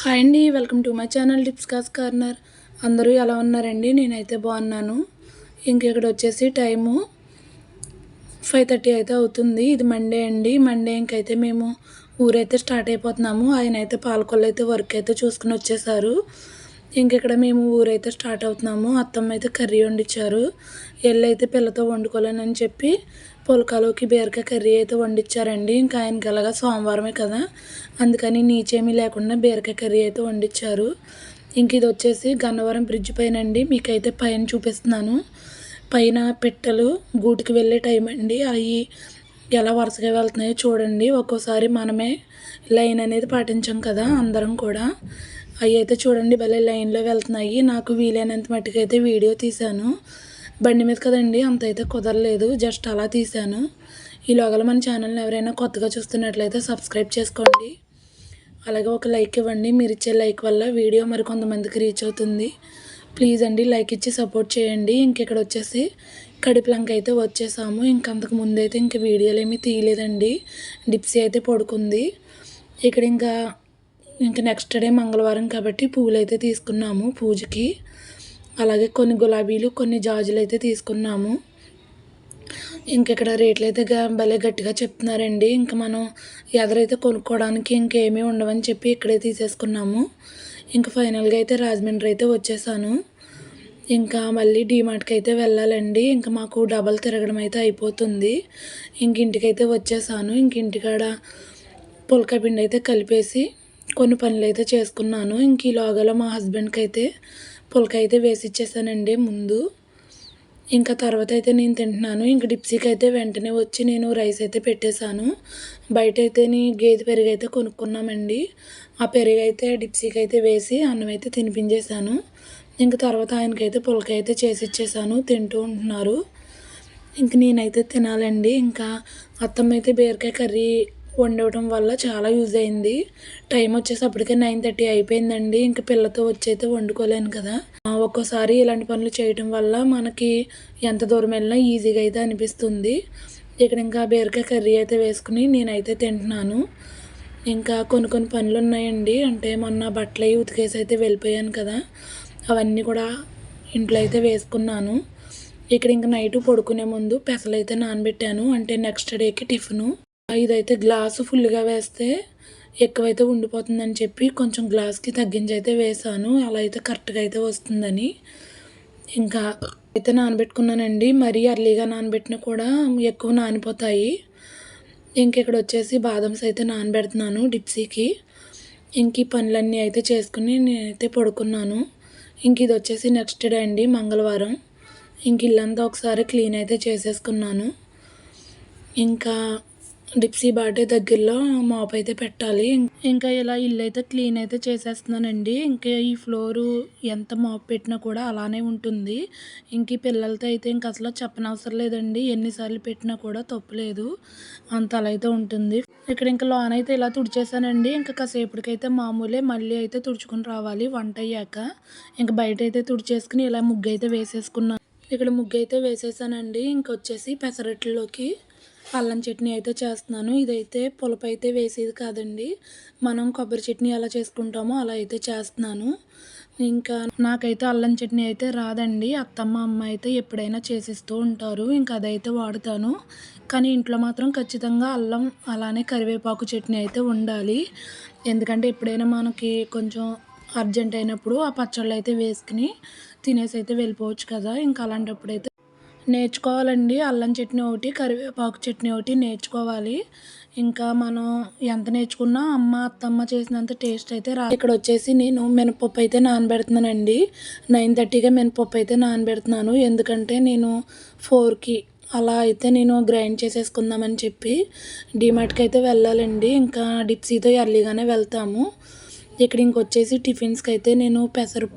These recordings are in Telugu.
హాయ్ అండి welcome to my channel tips cos corner. అందరూ ఎలా ఉన్నారండి? నేనైతే బాగున్నాను. ఇంక ఇక్కడ వచ్చేసి టైము ఫైవ్ థర్టీ అయితే అవుతుంది. ఇది మండే అండి. మండే ఇంకైతే మేము ఊరైతే స్టార్ట్ అయిపోతున్నాము. ఆయన అయితే పాలకొల్లు అయితే వర్క్ అయితే చూసుకుని వచ్చేసారు. ఇంకెక్కడ మేము ఊరైతే స్టార్ట్ అవుతున్నాము. అత్తమ్మ అయితే కర్రీ వండిచ్చారు. ఎల్లు అయితే పిల్లతో వండుకోలేనని చెప్పి పులకాలోకి బీరకాయ కర్రీ అయితే వండించారండి ఇంకా ఆయనకి అలాగా సోమవారమే కదా. అందుకని నీచేమీ లేకుండా బీరకాయ కర్రీ అయితే వండించారు ఇంక ఇది వచ్చేసి గన్నవరం బ్రిడ్జ్ పైన అండి మీకైతే పైన చూపిస్తున్నాను. పైన పెట్టెలు గూటికి వెళ్ళే టైం అండి. అవి ఎలా వరుసగా వెళ్తున్నాయో చూడండి. ఒక్కోసారి మనమే లైన్ అనేది పాటించాం కదా అందరం కూడా. అవి అయితే చూడండి భలే లైన్లో వెళ్తున్నాయి. నాకు వీలైనంత మట్టుకైతే వీడియో తీశాను. బండి మీద కదండి అంత అయితే కుదరలేదు. జస్ట్ అలా తీశాను. ఈలోగల మన ఛానల్ని ఎవరైనా కొత్తగా చూస్తున్నట్లయితే సబ్స్క్రైబ్ చేసుకోండి. అలాగే ఒక లైక్ ఇవ్వండి. మీరు ఇచ్చే లైక్ వల్ల వీడియో మరి కొంతమందికి రీచ్ అవుతుంది. ప్లీజ్ అండి లైక్ ఇచ్చి సపోర్ట్ చేయండి. ఇంకెక్కడ వచ్చేసి కడిప్లంక అయితే వచ్చేసాము. ఇంకంతకు ముందైతే ఇంక వీడియోలు ఏమీ తీయలేదండి. డిప్సీ అయితే పడుకుంది. ఇక్కడ ఇంకా ఇంకా నెక్స్ట్ డే మంగళవారం కాబట్టి పూలు అయితే తీసుకున్నాము పూజకి. అలాగే కొన్ని గులాబీలు కొన్ని జాజులు అయితే తీసుకున్నాము. ఇంకెక్కడ రేట్లు అయితే భలే గట్టిగా చెప్తున్నారండి. ఇంకా మనం ఎదరైతే కొనుక్కోవడానికి ఇంకేమీ ఉండవని చెప్పి ఇక్కడే తీసేసుకున్నాము. ఇంకా ఫైనల్గా అయితే రాజమండ్రి అయితే వచ్చేసాను. ఇంకా మళ్ళీ డీమార్ట్కి అయితే వెళ్ళాలండి. ఇంకా మాకు డబల్ తిరగడం అయితే అయిపోతుంది. ఇంక ఇంటికైతే వచ్చేసాను. ఇంక ఇంటికాడ పుల్కా పిండి అయితే కలిపేసి కొన్ని పనులు అయితే చేసుకున్నాను. ఇంక ఈ మా హస్బెండ్కి అయితే పులక అయితే వేసి ఇచ్చేసానండి ముందు. ఇంకా తర్వాత అయితే నేను తింటున్నాను. ఇంక డిప్సీకి అయితే వెంటనే వచ్చి నేను రైస్ అయితే పెట్టేశాను. బయట అయితే నీ గేదె పెరుగు అయితే కొనుక్కున్నామండి. ఆ పెరుగు అయితే డిప్సీకి అయితే వేసి అన్నం అయితే తినిపించేశాను. ఇంక తర్వాత ఆయనకైతే పులక అయితే చేసి ఇచ్చేసాను తింటూ ఉంటున్నారు. ఇంక నేనైతే తినాలండి. ఇంకా అత్తమ్మ అయితే బీరకాయ కర్రీ వండవడం వల్ల చాలా యూజ్ అయింది. టైం వచ్చేసి అప్పటికే నైన్ థర్టీ అయిపోయిందండి. ఇంకా పిల్లతో వచ్చి అయితే వండుకోలేను కదా. ఒక్కోసారి ఇలాంటి పనులు చేయటం వల్ల మనకి ఎంత దూరం వెళ్ళినా ఈజీగా అయితే అనిపిస్తుంది. ఇక్కడ ఇంకా బీరకాయ కర్రీ అయితే వేసుకుని నేనైతే తింటున్నాను. ఇంకా కొన్ని కొన్ని పనులు ఉన్నాయండి. అంటే మొన్న బట్టలు అవి ఉతికేసి అయితే వెళ్ళిపోయాను కదా. అవన్నీ కూడా ఇంట్లో అయితే వేసుకున్నాను. ఇక్కడ ఇంకా నైట్ పడుకునే ముందు పెసలు అయితే నానబెట్టాను. అంటే నెక్స్ట్ డేకి టిఫిను. ఇదైతే గ్లాసు ఫుల్గా వేస్తే ఎక్కువైతే ఉండిపోతుందని చెప్పి కొంచెం గ్లాస్కి తగ్గించి అయితే వేసాను అలా అయితే కరెక్ట్గా అయితే వస్తుందని. ఇంకా అయితే నానబెట్టుకున్నానండి. మరీ అర్లీగా నానబెట్టినా కూడా ఎక్కువ నానిపోతాయి. ఇంక ఇక్కడ వచ్చేసి బాదమ్స్ అయితే నానబెడుతున్నాను డిప్సీకి. ఇంక ఈ పనులన్నీ అయితే చేసుకుని నేనైతే పడుకున్నాను. ఇంక ఇది వచ్చేసి నెక్స్ట్ డే అండి మంగళవారం. ఇంక ఇల్లంతా ఒకసారి క్లీన్ అయితే చేసేసుకున్నాను. ఇంకా డిప్సీ బాటే దగ్గరలో మాప్ అయితే పెట్టాలి ఇంకా ఇలా ఇల్లు అయితే క్లీన్ అయితే చేసేస్తున్నానండి. ఇంకా ఈ ఫ్లోరు ఎంత మాప్ పెట్టినా కూడా అలానే ఉంటుంది. ఇంక ఈ పిల్లలతో అయితే ఇంక అసలు చెప్పనవసరం లేదండి. ఎన్నిసార్లు పెట్టినా కూడా తప్పులేదు అంత అలా అయితే ఉంటుంది. ఇక్కడ ఇంకా లోన్ అయితే ఇలా తుడిచేసానండి. ఇంకా కాసేపటికైతే మామూలే మళ్ళీ అయితే తుడుచుకుని రావాలి. వంట అయ్యాక ఇంకా బయట అయితే తుడిచేసుకుని ఇలా ముగ్గు అయితే వేసేసుకున్నాను ఇక్కడ ముగ్గు అయితే వేసేసానండి ఇంకొచ్చేసి పెసరట్లోకి అల్లం చట్నీ అయితే చేస్తున్నాను. ఇదైతే పులప అయితే వేసేది కాదండి. మనం కొబ్బరి చట్నీ ఎలా చేసుకుంటామో అలా అయితే చేస్తున్నాను. ఇంకా నాకైతే అల్లం చట్నీ అయితే రాదండి. అత్తమ్మ అమ్మ అయితే ఎప్పుడైనా చేసిస్తూ ఉంటారు. ఇంకా అదైతే వాడుతాను. కానీ ఇంట్లో మాత్రం ఖచ్చితంగా అల్లం అలానే కరివేపాకు చట్నీ అయితే ఉండాలి. ఎందుకంటే ఎప్పుడైనా మనకి కొంచెం అర్జెంట్ అయినప్పుడు ఆ పచ్చళ్ళు అయితే వేసుకుని తినేసి అయితే వెళ్ళిపోవచ్చు కదా. ఇంకా అలాంటప్పుడు అయితే నేర్చుకోవాలండి. అల్లం చట్నీ ఒకటి కరివేపాకు చట్నీ ఒకటి నేర్చుకోవాలి. ఇంకా మనం ఎంత నేర్చుకున్నా అమ్మ అత్తమ్మ చేసినంత టేస్ట్ అయితే రా ఇక్కడ వచ్చేసి నేను మినపప్పు అయితే నానబెడుతున్నానండి. నైన్ థర్టీగా మినపప్పు అయితే నానబెడుతున్నాను. ఎందుకంటే నేను ఫోర్కి అలా అయితే నేను గ్రైండ్ చేసేసుకుందామని చెప్పి డిమార్ట్కి అయితే వెళ్ళాలండి. ఇంకా డిప్సీతో ఎర్లీగానే వెళ్తాము. ఇక్కడ ఇంకొచ్చేసి టిఫిన్స్కి అయితే నేను పెసరు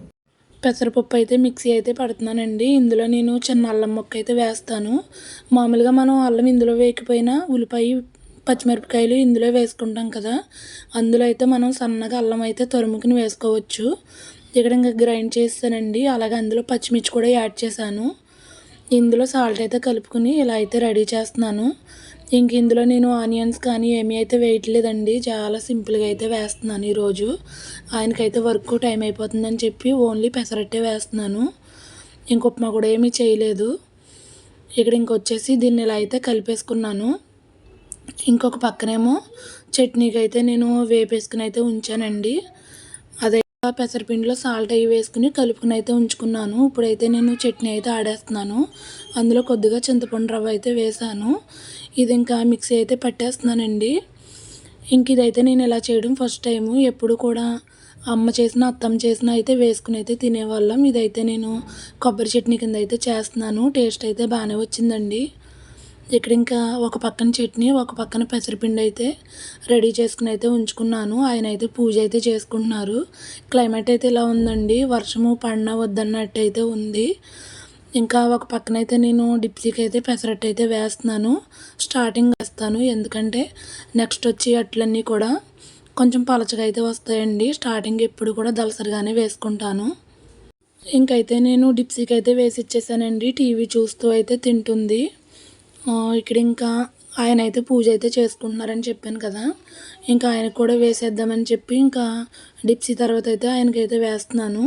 పెసరపప్పు అయితే మిక్సీ అయితే పడుతున్నానండి. ఇందులో నేను చిన్న అల్లం ముక్క అయితే వేస్తాను. మామూలుగా మనం అల్లం ఇందులో వేయకపోయినా ఉల్లిపాయ పచ్చిమిరపకాయలు ఇందులో వేసుకుంటాం కదా. అందులో అయితే మనం సన్నగా అల్లం అయితే తరుముకుని వేసుకోవచ్చు. ఇక్కడ ఇంకా గ్రైండ్ చేస్తానండి. అలాగే అందులో పచ్చిమిర్చి కూడా యాడ్ చేశాను. ఇందులో సాల్ట్ అయితే కలుపుకుని ఇలా అయితే రెడీ చేస్తున్నాను. ఇంక ఇందులో నేను ఆనియన్స్ కానీ ఏమీ అయితే వేయట్లేదండి. చాలా సింపుల్గా అయితే వేస్తున్నాను ఈరోజు. ఆయనకైతే వర్క్ టైం అయిపోతుందని చెప్పి ఓన్లీ పెసరట్టే వేస్తున్నాను. ఇంక ఉప్మా కూడా ఏమీ చేయలేదు. ఇక్కడ ఇంకొచ్చేసి దీన్ని ఇలా అయితే కలిపేసుకున్నాను. ఇంకొక పక్కనేమో చట్నీకి అయితే నేను వేపేసుకుని అయితే ఉంచానండి. అదే పెసరపిండిలో సాల్ట్ అవి వేసుకుని కలుపుకుని అయితే ఉంచుకున్నాను. ఇప్పుడైతే నేను చట్నీ అయితే ఆడేస్తున్నాను. అందులో కొద్దిగా చింతపండు రవ్వ అయితే వేసాను. ఇది ఇంకా మిక్సీ అయితే పట్టేస్తున్నానండి. ఇంక ఇదైతే నేను ఇలా చేయడం ఫస్ట్ టైము. ఎప్పుడు కూడా అమ్మ చేసిన అత్తమ్మ చేసిన అయితే వేసుకుని అయితే తినేవాళ్ళం. ఇదైతే నేను కొబ్బరి చట్నీ కింద అయితే చేస్తున్నాను. టేస్ట్ అయితే బాగానే వచ్చిందండి. ఇక్కడ ఇంకా ఒక పక్కన చట్నీ ఒక పక్కన పెసరపిండి అయితే రెడీ చేసుకుని అయితే ఉంచుకున్నాను. ఆయన అయితే పూజ అయితే చేసుకుంటున్నారు. క్లైమేట్ అయితే ఇలా ఉందండి. వర్షము పడినా వద్దన్నట్టు అయితే ఉంది. ఇంకా ఒక పక్కన అయితే నేను డిప్సీకి అయితే పెసరట్టు అయితే వేస్తున్నాను. స్టార్టింగ్ వేస్తాను. ఎందుకంటే నెక్స్ట్ వచ్చి అట్లన్నీ కూడా కొంచెం పలచగా అయితే వస్తాయండి. స్టార్టింగ్ ఎప్పుడు కూడా దలసరిగానే వేసుకుంటాను. ఇంకైతే నేను డిప్సీకి అయితే వేసి ఇచ్చేసానండి. టీవీ చూస్తూ అయితే తింటుంది. ఇక్కడ ఇంకా ఆయన అయితే పూజ అయితే చేసుకుంటున్నారని చెప్పాను కదా. ఇంకా ఆయనకు కూడా వేసేద్దామని చెప్పి ఇంకా డిప్సీ తర్వాత అయితే ఆయనకైతే వేస్తున్నాను.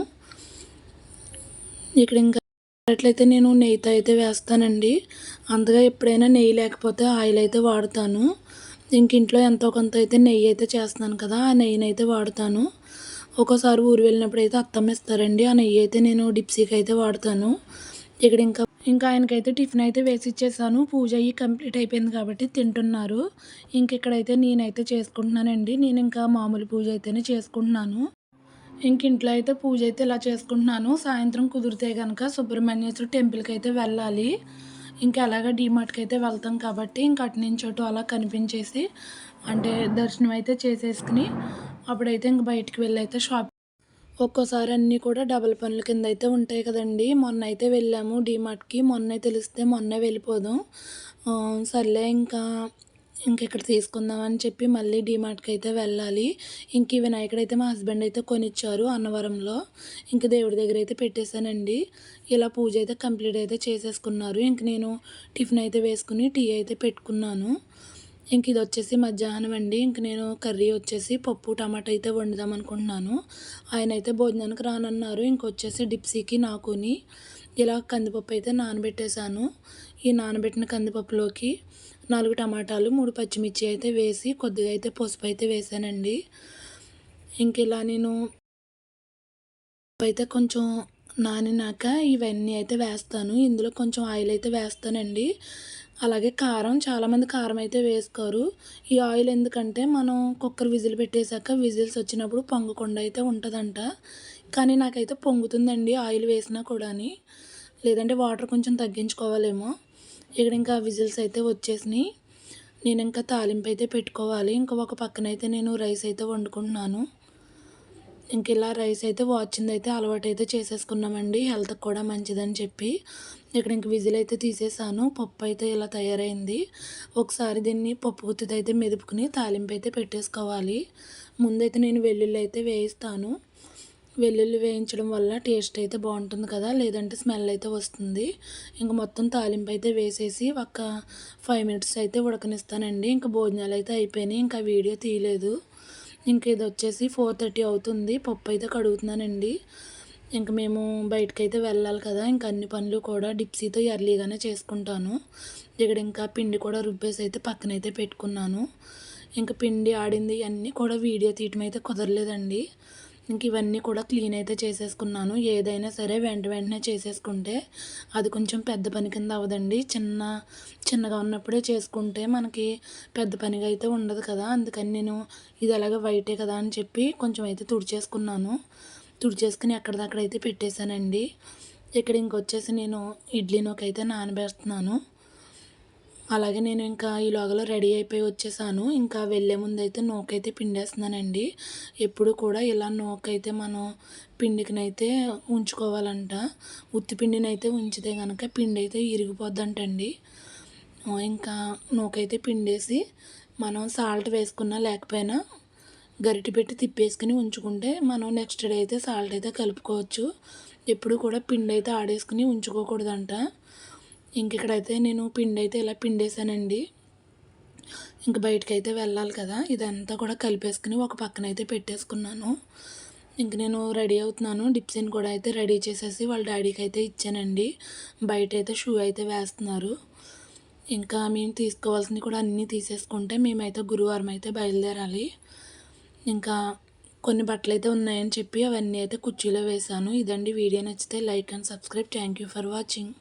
ఇక్కడ ఇంకా అట్లయితే నేను నెయ్యితో అయితే వేస్తానండి. అంతగా ఎప్పుడైనా నెయ్యి లేకపోతే ఆయిల్ అయితే వాడతాను. ఇంక ఇంట్లో ఎంతో కొంత అయితే నెయ్యి అయితే చేస్తున్నాను కదా ఆ నెయ్యిని అయితే వాడతాను. ఒక్కోసారి ఊరు వెళ్ళినప్పుడు అయితే అత్తమ్మ ఇస్తారండి. ఆ నెయ్యి అయితే నేను డిప్సీకి అయితే వాడతాను. ఇక్కడ ఇంకా ఇంకా ఆయనకైతే టిఫిన్ అయితే వేసి ఇచ్చేసాను పూజ అయ్యి కంప్లీట్ అయిపోయింది కాబట్టి తింటున్నారు. ఇంక ఇక్కడైతే నేనైతే చేసుకుంటున్నానండి. నేను ఇంకా మామూలు పూజ అయితేనే చేసుకుంటున్నాను. ఇంక ఇంట్లో అయితే పూజ అయితే ఇలా చేసుకుంటున్నాను. సాయంత్రం కుదిరితే కనుక సుబ్రహ్మణ్యేశ్వర టెంపుల్కి అయితే వెళ్ళాలి. ఇంకా అలాగా డీమార్ట్కి అయితే వెళ్తాం కాబట్టి ఇంక అటు నుంచి అటు అలా కనిపించేసి అంటే దర్శనం అయితే చేసేసుకుని అప్పుడైతే ఇంక బయటికి వెళ్ళి అయితే షాప్ ఒక్కోసారి అన్నీ కూడా డబల్ పనుల కింద అయితే ఉంటాయి కదండి. మొన్న అయితే వెళ్ళాము డీమార్ట్కి. మొన్న తెలిస్తే మొన్నే వెళ్ళిపోదాం. సర్లే ఇంకా ఇంక ఇక్కడ తీసుకుందామని చెప్పి మళ్ళీ డిమార్ట్కి అయితే వెళ్ళాలి. ఇంక ఈ వినాయకుడు అయితే మా హస్బెండ్ అయితే కొనిచ్చారు అన్నవరంలో. ఇంక దేవుడి దగ్గర అయితే పెట్టేశానండి. ఇలా పూజ అయితే కంప్లీట్ అయితే చేసేసుకున్నారు. ఇంక నేను టిఫిన్ అయితే వేసుకుని టీ అయితే పెట్టుకున్నాను. ఇంక ఇది వచ్చేసి మధ్యాహ్నం అండి. ఇంక నేను కర్రీ వచ్చేసి పప్పు టమాటా అయితే వండుదాం అనుకుంటున్నాను. ఆయన అయితే భోజనానికి రానన్నారు. ఇంకొచ్చేసి డిప్సీకి నాకుని ఇలా కందిపప్పు అయితే నానబెట్టేశాను. ఈ నానబెట్టిన కందిపప్పులోకి నాలుగు టమాటాలు మూడు పచ్చిమిర్చి అయితే వేసి కొద్దిగా అయితే పసుపు అయితే వేసానండి. ఇంక ఇలా నేను అయితే కొంచెం నానినాక ఇవన్నీ అయితే వేస్తాను. ఇందులో కొంచెం ఆయిల్ అయితే వేస్తానండి. అలాగే కారం చాలామంది కారం అయితే వేసుకోరు ఈ ఆయిల్ ఎందుకంటే మనం కుక్కర్ విజిల్ పెట్టేశాక విజిల్స్ వచ్చినప్పుడు పొంగకుండా అయితే ఉంటుందంట. కానీ నాకైతే పొంగుతుందండి ఆయిల్ వేసినా కూడా లేదంటే వాటర్ కొంచెం తగ్గించుకోవాలేమో. ఇక్కడ ఇంకా విజిల్స్ అయితే వచ్చేసినాయి. నేను ఇంకా తాలింపు అయితే పెట్టుకోవాలి. ఇంకా ఒక పక్కన అయితే నేను రైస్ అయితే వండుకుంటున్నాను. ఇంక ఇలా రైస్ అయితే వాచింది అయితే అలవాటు అయితే చేసేసుకున్నామండి. హెల్త్కి కూడా మంచిదని చెప్పి. ఇక్కడ ఇంక విజిల్ అయితే తీసేసాను. పప్పు అయితే ఇలా తయారైంది. ఒకసారి దీన్ని పప్పు గుత్తితో అయితే మెదుపుకుని తాలింపు అయితే పెట్టేసుకోవాలి. ముందైతే నేను వెల్లుల్లి అయితే వేయిస్తాను. వెల్లుల్లి వేయించడం వల్ల టేస్ట్ అయితే బాగుంటుంది కదా లేదంటే స్మెల్ అయితే వస్తుంది. ఇంక మొత్తం తాలింపు అయితే వేసేసి ఒక ఫైవ్ మినిట్స్ అయితే ఉడకనిస్తానండి. ఇంకా భోజనాలు అయితే అయిపోయినాయి. ఇంకా వీడియో తీయలేదు. ఇంక ఇది వచ్చేసి ఫోర్ థర్టీ అవుతుంది. పప్పు అయితే కడుగుతున్నానండి. ఇంక మేము బయటకైతే వెళ్ళాలి కదా. ఇంకా అన్ని పనులు కూడా డిప్సీతో ఎర్లీగానే చేసుకుంటాను. ఇక్కడ ఇంకా పిండి కూడా రుబ్బేసి అయితే పక్కనైతే పెట్టుకున్నాను. ఇంకా పిండి ఆడింది అన్నీ కూడా వీడియో తీయటం అయితే కుదరలేదండి. ఇంక ఇవన్నీ కూడా క్లీన్ అయితే చేసేసుకున్నాను. ఏదైనా సరే వెంట వెంటనే చేసేసుకుంటే అది కొంచెం పెద్ద పని కింద అవ్వదండి. చిన్న చిన్నగా ఉన్నప్పుడే చేసుకుంటే మనకి పెద్ద పనిగా అయితే ఉండదు కదా. అందుకని నేను ఇది అలాగే వైటే కదా అని చెప్పి కొంచెం అయితే తుడిచేసుకున్నాను. తుడిచేసుకుని ఎక్కడిదక్కడ అయితే పెట్టేశానండి. ఇక్కడ ఇంకొచ్చేసి నేను ఇడ్లీనొకైతే నానబెడుతున్నాను. అలాగే నేను ఇంకా ఈ లోగలో రెడీ అయిపోయి వచ్చేసాను. ఇంకా వెళ్ళే ముందు అయితే నూకైతే పిండేస్తున్నానండి. ఎప్పుడు కూడా ఇలా నూకైతే మనం పిండికినైతే ఉంచుకోవాలంట. ఉత్తి ఉంచితే కనుక పిండి అయితే ఇరిగిపోద్దంటండి ఇంకా నూకైతే పిండేసి మనం సాల్ట్ వేసుకున్నా లేకపోయినా గరిటె పెట్టి తిప్పేసుకుని ఉంచుకుంటే మనం నెక్స్ట్ డే అయితే సాల్ట్ అయితే కలుపుకోవచ్చు. ఎప్పుడు కూడా పిండి అయితే ఆడేసుకుని ఉంచుకోకూడదంట. ఇంకెక్కడైతే నేను పిండి అయితే ఇలా పిండేసానండి ఇంక బయటకైతే వెళ్ళాలి కదా. ఇదంతా కూడా కలిపేసుకుని ఒక పక్కన అయితే పెట్టేసుకున్నాను. ఇంక నేను రెడీ అవుతున్నాను. డిప్సిన్ కూడా అయితే రెడీ చేసేసి వాళ్ళ డాడీకి అయితే ఇచ్చానండి. బయట అయితే షూ అయితే వేస్తున్నారు. ఇంకా మేము తీసుకోవాల్సినవి కూడా అన్నీ తీసేసుకుంటే మేమైతే గురువారం అయితే బయలుదేరాలి. ఇంకా కొన్ని బట్టలు అయితే ఉన్నాయని చెప్పి అవన్నీ అయితే కుర్చీలో వేశాను. ఇదండి. వీడియో నచ్చితే like and subscribe. Thank you for watching.